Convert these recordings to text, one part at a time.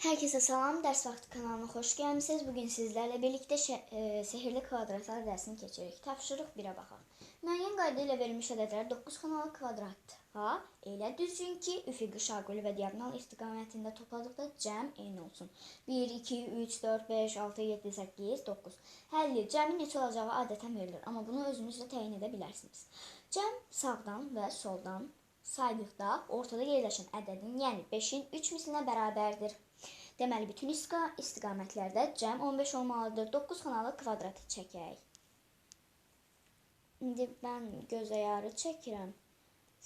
Herkese salam, Ders Vakti kanalına xoş gəlmisiniz. Bugün sizlərlə birlikdə e, sehirli kvadratlar dərsini keçirik. Tapşırıq 1-ə baxaq. Müəyyən qayda ilə verilmiş ədədlər 9 xanalı kvadratha elə düzgün ki, üfüqi, şaquli və diaqonal istiqamətində topladıqda cəm eyni olsun. 1, 2, 3, 4, 5, 6, 7, 8, 9. Həlli cəmin neçə olacağı adətən verilir, amma bunu özünüz də təyin edə bilərsiniz. Cəm sağdan və soldan saydıqda ortada yerləşən ədədin, yəni 5-in 3 mislinə bərabərdir. Deməli, bütün istiqa- istiqamətlərdə cəm 15 olmalıdır. 9 xanalı kvadratı çəkək. İndi mən göz ayarı çəkirəm.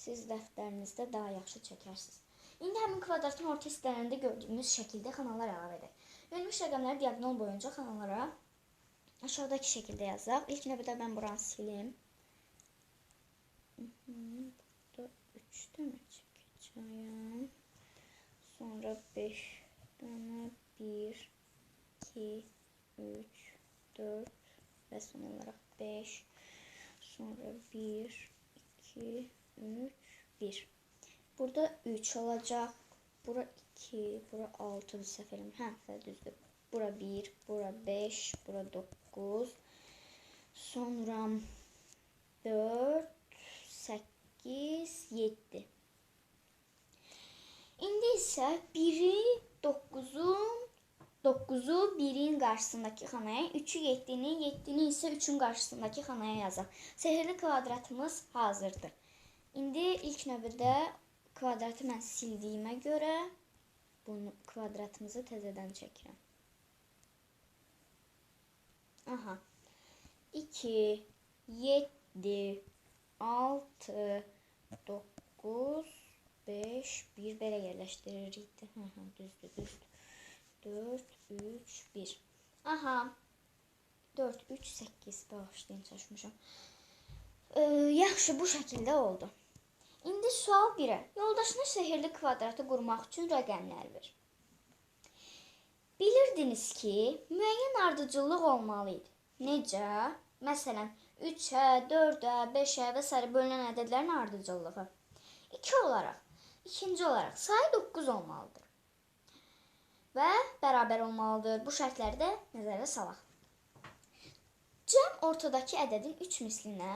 Siz dəftərinizdə daha yaxşı çəkərsiniz. İndi həmin kvadratın orta hissələrində gördüyümüz şəkildə xanalar əlavə edək. Verilmiş rəqəmləri diaqonal boyunca xanalara aşağıdakı şəkildə yazaq. İlk növbədə mən buranı silim. Mhm, Burada 3 dənə çəkəcəyəm. Sonra 5 dənə 1 2 3 4 və son olaraq 5 sonra 1 2 3 1 Burada 3 olacaq. Bura 2, bura 6 bir səfərim. Hə, düzdür. Bura 1, bura 5, bura 9. Sonra 4 8 7 İndi isə 1-i 9-un 9-u 1-in qarşısındakı xanaya, 3-ü 7-ni, 7-ni isə 3-ün qarşısındakı xanaya yazaq. Sehirli kvadratımız hazırdır. İndi ilk növbədə kvadratı mən sildiyimə görə bunu kvadratımızı təzədən çəkirəm. Aha. 2 7 6 9 5 1 belə yerləşdiririk. də. Hı -hı, düzdür, düzdür. 4 3 1. Aha. 4 3 8 bağışlayın çaşmışam. Ee, yaxşı bu şəkildə oldu. İndi sual 1-ə. Yoldaşına sehirli kvadratı qurmaq üçün rəqəmlər ver. Bilirdiniz ki, müəyyən ardıcıllıq olmalı idi. Necə? Məsələn, 3-ə, 4-ə, 5-ə və s. bölünən ədədlərin ardıcıllığı. 2 olaraq, ikinci olaraq sayı 9 olmalıdır. Və bərabər olmalıdır. Bu şərtləri də nəzərə salaq. Cəm ortadakı ədədin 3 mislinə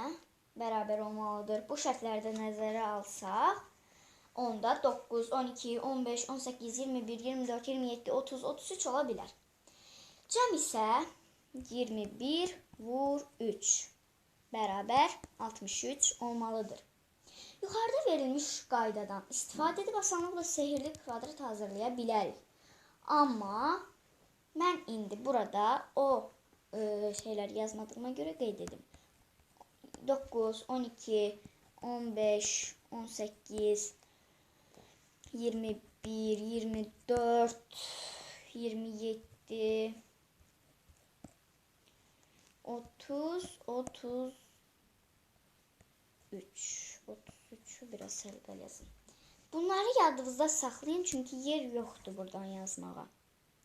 bərabər olmalıdır. Bu şərtləri də nəzərə alsaq, onda 9, 12, 15, 18, 21, 24, 27, 30, 33 ola bilər. Cəm isə 21 vur 3 bərabər 63 olmalıdır. Yuxarıda verilmiş qaydadan istifadə edib asanlıqla sehirli kvadrat hazırlaya bilərik. Amma mən indi burada o e, şeyləri yazmadığıma görə qeyd edim. 9, 12, 15, 18, 21, 24, 27, 30, 33. 33'ü biraz sərbəl yazın. Bunları yadınızda saxlayın çünki yer yoxdur buradan yazmağa.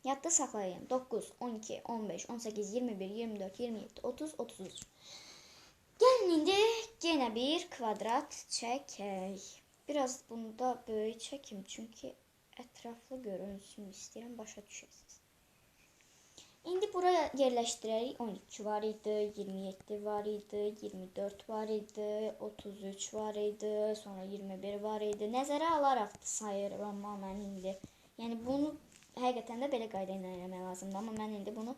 Yadda saxlayın. 9, 12, 15, 18, 21, 24, 27, 30, 33. Gəlin indi yenə bir kvadrat çəkək. Biraz bunu da böyük çəkim çünki ətraflı görünsün istəyirəm, başa düşəsiniz. İndi buraya yerləşdirərik. 12 var idi, 27 var idi, 24 var idi, 33 var idi, sonra 21 var idi. Nəzərə alaraq sayıram mən indi. Yəni bunu həqiqətən də belə qayda ilə eləmək lazımdır, amma mən indi bunu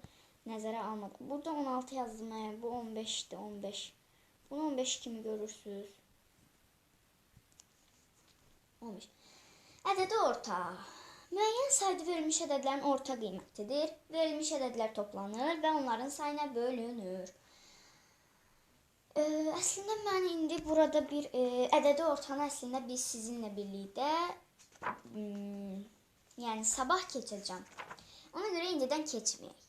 nəzərə almadım. Burada 16 yazdım, bu 15-dir, 15. Bunu 15 kimi görürsüz. 15. Ədədi orta. Müəyyən sayda verilmiş ədədlərin orta qiymətidir. Verilmiş ədədlər toplanır və onların sayına bölünür. Ə, əslində mən indi burada bir ə, ədədi ortanı əslində biz sizinlə birlikdə hmm, yəni sabah keçəcəm. Ona görə indidən keçməyək.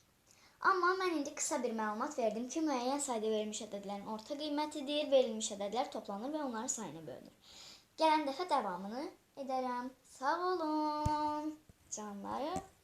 Amma mən indi qısa bir məlumat verdim ki, müəyyən sayda verilmiş ədədlərin orta qiymətidir. Verilmiş ədədlər toplanır və onların sayına bölünür. Gelen defa devamını ederim. Sağ olun. Canlarım.